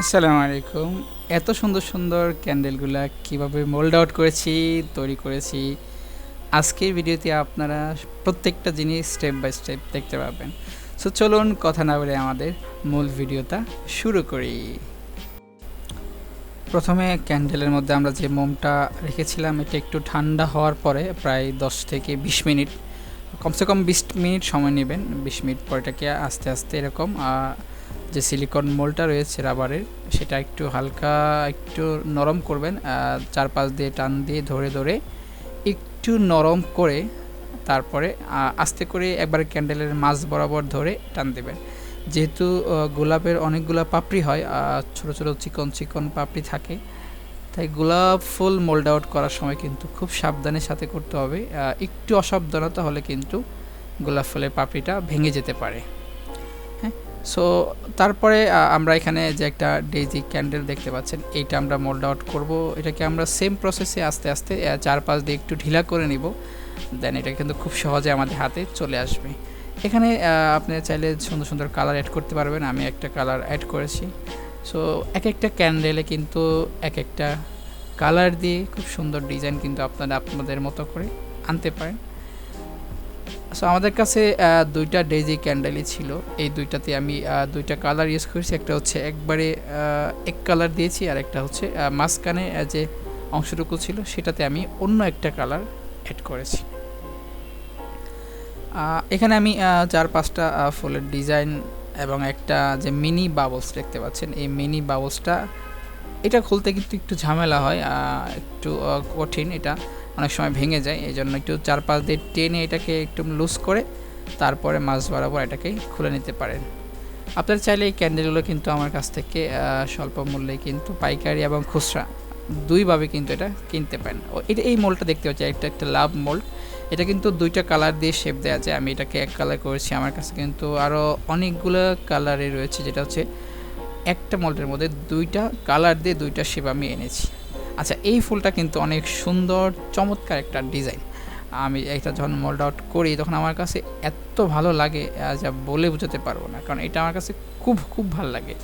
আসসালামু আলাইকুম। এত সুন্দর সুন্দর ক্যান্ডেলগুলা কীভাবে মোল্ড আউট করেছি, তৈরি করেছি, আজকের ভিডিওতে আপনারা প্রত্যেকটা জিনিস স্টেপ বাই স্টেপ দেখতে পাবেন। সো চলুন কথা না বলে আমাদের মূল ভিডিওটা শুরু করি। প্রথমে ক্যান্ডেলের মধ্যে আমরা যে মোমটা রেখেছিলাম, এটা একটু ঠান্ডা হওয়ার পরে প্রায় দশ থেকে বিশ মিনিট, কমসে কম বিশ মিনিট সময় নেবেন। বিশ মিনিট পরেটাকে আস্তে আস্তে এরকম যে সিলিকন মোলটা রয়েছে রাবারের সেটা একটু হালকা একটু নরম করবেন আহ, চারপাশ দিয়ে টান দিয়ে ধরে ধরে একটু নরম করে তারপরে আস্তে করে একবার ক্যান্ডেলের মাছ বরাবর ধরে টান দেবেন। যেহেতু গোলাপের অনেকগুলো পাপড়ি হয় ছোট ছোট চিকন চিকন পাপড়ি থাকে তাই গোলাপ ফুল মোল্ড আউট করার সময় কিন্তু খুব সাবধানের সাথে করতে হবে। একটু অসাবধানতা হলে কিন্তু গোলাপ ফুলের পাপড়িটা ভেঙে যেতে পারে। সো তারপরে আমরা এখানে যে একটা ডেজি ক্যান্ডেল দেখতে পাচ্ছেন এইটা আমরা মোল্ড আউট করব। এটাকে আমরা সেম প্রসেসে আস্তে আস্তে আহ, চারপাশ দিয়ে একটু ঢিলা করে নিব। দেন এটা কিন্তু খুব সহজে আমাদের হাতে চলে আসবে। এখানে আপনি চাইলে সুন্দর সুন্দর কালার অ্যাড করতে পারবেন। আমি একটা কালার অ্যাড করেছি। সো এক একটা ক্যান্ডেলে কিন্তু এক একটা কালার দিয়ে খুব সুন্দর ডিজাইন কিন্তু আপনারা আপনাদের মতো করে আনতে পারেন। সো আমাদের কাছে দুইটা ডেজি ক্যান্ডেলই ছিল। এই দুইটাতে আমি দুইটা কালার ইউজ করেছি। একটা হচ্ছে একবারে এক কালার দিয়েছি আর একটা হচ্ছে মাঝখানে যে অংশটুকু ছিল, সেটাতে আমি অন্য একটা কালার অ্যাড করেছি। এখানে আমি চার পাঁচটা ফুলের ডিজাইন এবং একটা যে মিনি বাবলস দেখতে পাচ্ছেন। এই মিনি বাবলসটা এটা খুলতে কিন্তু একটু ঝামেলা হয় একটু কঠিন এটা। অনেক সময় ভেঙে যায় এই জন্য একটু চার পাঁচ দিয়ে টেনে এটাকে একটু লুজ করে তারপরে মাছ বরাবর এটাকে খুলে নিতে পারেন। আপনারা চাইলে এই ক্যান্ডেলগুলো কিন্তু আমার কাছ থেকে স্বল্প মূল্যে কিন্তু পাইকারি এবং খুচরা দুইভাবে কিন্তু এটা কিনতে পারেন। ও, এটা এই মোলটা দেখতে পাচ্ছি একটা একটা লাভ মোল্ড এটা কিন্তু দুইটা কালার দিয়ে শেপ দেওয়া যায় আমি এটাকে এক কালার করেছি, আমার কাছে কিন্তু আরও অনেকগুলো কালারে রয়েছে, যেটা হচ্ছে একটা মোল্ডের মধ্যে দুইটা কালার দিয়ে দুইটা শেপ আমি এনেছি। আচ্ছা এই ফুলটা কিন্তু অনেক সুন্দর, চমৎকার একটা ডিজাইন। আমি এটা যখন মোল্ড আউট করি, তখন আমার কাছে এত ভালো লাগে যা বলে বোঝাতে পারব না। কারণ এটা আমার কাছে খুব খুব ভালো লাগে।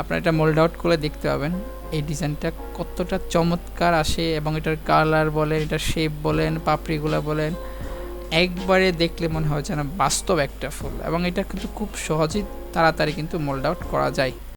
আপনারা এটা মোল্ড আউট করে দেখতে পাবেন, এই ডিজাইনটা কতটা চমৎকার আসে এবং এটার কালার বলেন, এটার শেপ বলেন, পাপড়িগুলো বলেন, একবারে দেখলে মনে হয় যেন বাস্তব একটা ফুল। এবং এটা কিন্তু খুব সহজেই তাড়াতাড়ি কিন্তু মোল্ড আউট করা যায়।